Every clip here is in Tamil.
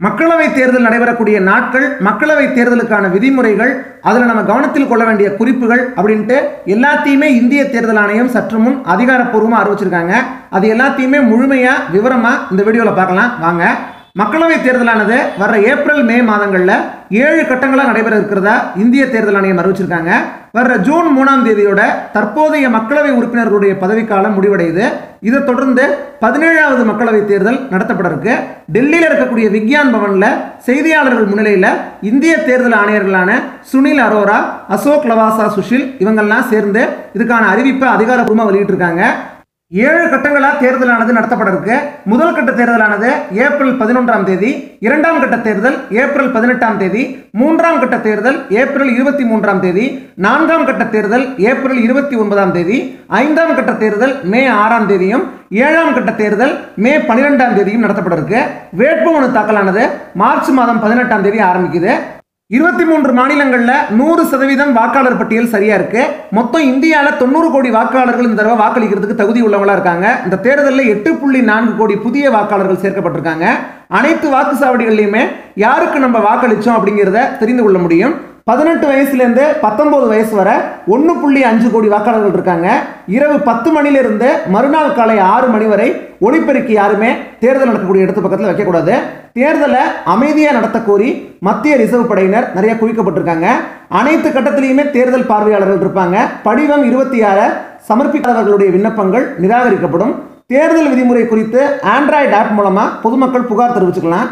மக்களவை தேர்தல் நடைபெறக்கூடிய நாட்கள் மக்களவை தேர்தலுக்கான விதிமுறைகள் அதில் நம்ம கவனத்தில் கொள்ள வேண்டிய குறிப்புகள் அப்படின்ட்டு எல்லாத்தையுமே இந்திய தேர்தல் ஆணையம் சற்று முன் அதிகாரப்பூர்வமாக அறிவிச்சிருக்காங்க. அது எல்லாத்தையுமே முழுமையாக விவரமாக இந்த வீடியோவில் பார்க்கலாம். வாங்க. மக்களவை தேர்தலானது வர்ற ஏப்ரல் மே மாதங்களில் ஏழு கட்டங்களாக நடைபெற இருக்கிறதா இந்திய தேர்தல் ஆணையம் அறிவிச்சிருக்காங்க. வர்ற ஜூன் மூணாம் தேதியோட தற்போதைய மக்களவை உறுப்பினர்களுடைய பதவிக்காலம் முடிவடையுது. இதை தொடர்ந்து பதினேழாவது மக்களவை தேர்தல் நடத்தப்பட இருக்கு டெல்லியில் இருக்கக்கூடிய விக்யான் பவனில் செய்தியாளர்கள் முன்னிலையில் இந்திய தேர்தல் ஆணையர்களான சுனில் அரோரா அசோக் லவாசா சுஷில் இவங்கெல்லாம் சேர்ந்து இதுக்கான அறிவிப்பை அதிகாரப்பூர்வமாக வெளியிட்டிருக்காங்க. ஏழு கட்டங்களா தேர்தலானது நடத்தப்பட இருக்கு முதல் கட்ட தேர்தலானது ஏப்ரல் பதினொன்றாம் தேதி இரண்டாம் கட்ட தேர்தல் ஏப்ரல் பதினெட்டாம் தேதி மூன்றாம் கட்ட தேர்தல் ஏப்ரல் இருபத்தி மூன்றாம் தேதி நான்காம் கட்ட தேர்தல் ஏப்ரல் இருபத்தி ஒன்பதாம் தேதி ஐந்தாம் கட்ட தேர்தல் மே ஆறாம் தேதியும் ஏழாம் கட்ட தேர்தல் மே பன்னிரெண்டாம் தேதியும் நடத்தப்பட இருக்கு வேட்புமனு தாக்கலானது மார்ச் மாதம் பதினெட்டாம் தேதி ஆரம்பிக்குது. இருபத்தி மூன்று மாநிலங்களில் நூறு சதவீதம் வாக்காளர் பட்டியல் சரியா இருக்கு. மொத்தம் இந்தியாவில் தொண்ணூறு கோடி வாக்காளர்கள் இந்த தடவை வாக்களிக்கிறதுக்கு தகுதி உள்ளவங்களா இருக்காங்க. இந்த தேர்தலில் எட்டு புள்ளி நான்கு கோடி புதிய வாக்காளர்கள் சேர்க்கப்பட்டிருக்காங்க. அனைத்து வாக்குச்சாவடிகள்லையுமே யாருக்கு நம்ம வாக்களிச்சோம் அப்படிங்கிறத தெரிந்து கொள்ள முடியும். பதினெட்டு வயசுலேருந்து பத்தொம்போது வயசு வரை ஒன்று புள்ளி அஞ்சு கோடி வாக்காளர்கள் இருக்காங்க. இரவு பத்து மணிலிருந்து மறுநாள் காலை ஆறு மணி வரை ஒளிப்பெருக்கி யாருமே தேர்தல் நடக்கக்கூடிய இடத்து பக்கத்தில் வைக்கக்கூடாது. தேர்தலை அமைதியாக நடத்த கோரி மத்திய ரிசர்வ் படையினர் நிறைய குவிக்கப்பட்டிருக்காங்க. அனைத்து கட்டத்திலையுமே தேர்தல் பார்வையாளர்கள் இருப்பாங்க. படிவம் இருபத்தி ஆறு சமர்ப்பிக்காதவர்களுடைய விண்ணப்பங்கள் நிராகரிக்கப்படும். தேர்தல் விதிமுறை குறித்து ஆண்ட்ராய்டு ஆப் மூலமாக பொதுமக்கள் புகார் தெரிவிச்சுக்கலாம்.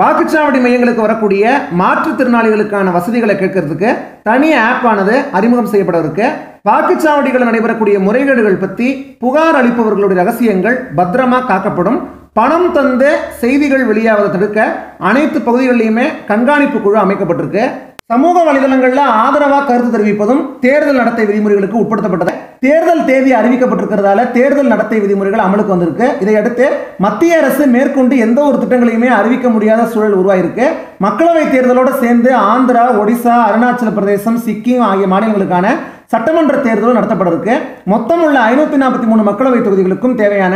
வாக்குச்சாவடி மையங்களுக்கு வரக்கூடிய மாற்றுத்திறனாளிகளுக்கான வசதிகளை கேட்கறதுக்கு தனி ஆப்பானது அறிமுகம் செய்யப்பட இருக்கு வாக்குச்சாவடிகள் நடைபெறக்கூடிய முறைகேடுகள் பற்றி புகார் அளிப்பவர்களுடைய ரகசியங்கள் பத்திரமா காக்கப்படும். பணம் தந்து செய்திகள் வெளியாவதை தடுக்க அனைத்து பகுதிகளிலுமே கண்காணிப்பு குழு அமைக்கப்பட்டிருக்கு. சமூக வலைதளங்களில் ஆதரவாக கருத்து தெரிவிப்பதும் தேர்தல் நடத்தை விதிமுறைகளுக்கு உட்படுத்தப்பட்டது. தேர்தல் தேதி அறிவிக்கப்பட்டிருக்கிறதால தேர்தல் நடத்தை விதிமுறைகள் அமலுக்கு வந்திருக்கு. இதையடுத்து மத்திய அரசு மேற்கொண்டு எந்த ஒரு திட்டங்களையுமே அறிவிக்க முடியாத சூழல் உருவாயிருக்கு. மக்களவை தேர்தலோடு சேர்ந்து ஆந்திரா ஒடிசா அருணாச்சல பிரதேசம் சிக்கிம் ஆகிய மாநிலங்களுக்கான சட்டமன்ற தேர்தலும் நடத்தப்பட இருக்கு மொத்தம் உள்ள ஐநூத்தி நாற்பத்தி மூணு மக்களவை தொகுதிகளுக்கும் தேவையான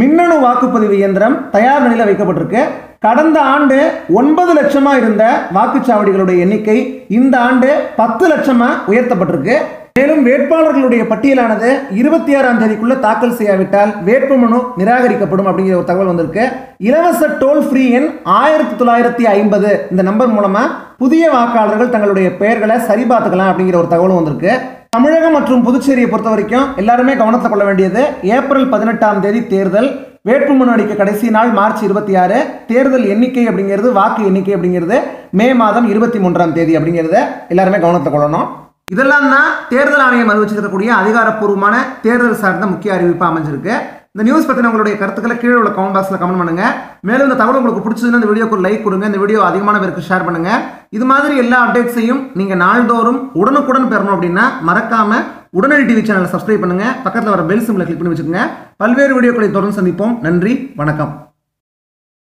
மின்னணு வாக்குப்பதிவு இயந்திரம் தயார் நிலையில் வைக்கப்பட்டிருக்கு. கடந்த ஆண்டு ஒன்பது லட்சமா இருந்த வாக்குச்சாவடிகளுடைய எண்ணிக்கை இந்த ஆண்டு பத்து லட்சமா உயர்த்தப்பட்டிருக்கு. மேலும் வேட்பாளர்களுடைய பட்டியலானது இருபத்தி ஆறாம் தேதிக்குள்ள தாக்கல் செய்யாவிட்டால் வேட்புமனு நிராகரிக்கப்படும் அப்படிங்கிற ஒரு தகவல் வந்திருக்கு. இலவச டோல் ஃப்ரீ எண் ஆயிரத்தி தொள்ளாயிரத்தி ஐம்பது இந்த நம்பர் மூலமா புதிய வாக்காளர்கள் தங்களுடைய பெயர்களை சரிபார்த்துக்கலாம் அப்படிங்கிற ஒரு தகவலும் வந்திருக்கு. தமிழகம் மற்றும் புதுச்சேரியை பொறுத்த வரைக்கும் எல்லாருமே கவனத்தில் கொள்ள வேண்டியது ஏப்ரல் பதினெட்டாம் தேதி தேர்தல். வேட்புமனு அளிக்க கடைசி நாள் மார்ச் இருபத்தி ஆறு. தேர்தல் எண்ணிக்கை அப்படிங்கிறது வாக்கு எண்ணிக்கை அப்படிங்கிறது மே மாதம் இருபத்தி மூன்றாம் தேதி அப்படிங்கிறத எல்லாருமே கவனத்தை கொள்ளணும். இதெல்லாம் தான் தேர்தல் ஆணையம் அறிவிச்சிருக்கக்கூடிய அதிகாரப்பூர்வமான தேர்தல் சார்ந்த முக்கிய அறிவிப்பு அமைஞ்சிருக்கு. இந்த நியூஸ் பற்றின உங்களுடைய கருத்துக்களை கீழே உள்ள கமெண்ட் பாக்ஸில் கமெண்ட் பண்ணுங்க. மேலும் இந்த தகவல் உங்களுக்கு பிடிச்சதுன்னா இந்த வீடியோக்கு லைக் கொடுங்க. இந்த வீடியோ அதிகமான பேருக்கு ஷேர் பண்ணுங்கள் இது மாதிரி எல்லா அப்டேட்ஸையும் நீங்கள் நாள்தோறும் உடனுக்குடன் பெறணும் அப்படின்னா மறக்காமல் உடனடி டிவி சேனலை சப்ஸ்கிரைப் பண்ணுங்க. பக்கத்தில் வர பெல் சிம்மில் கிளிக் பண்ணி வச்சுக்கோங்க. பல்வேறு வீடியோக்களை தொடர்ந்து சந்திப்போம். நன்றி. வணக்கம்.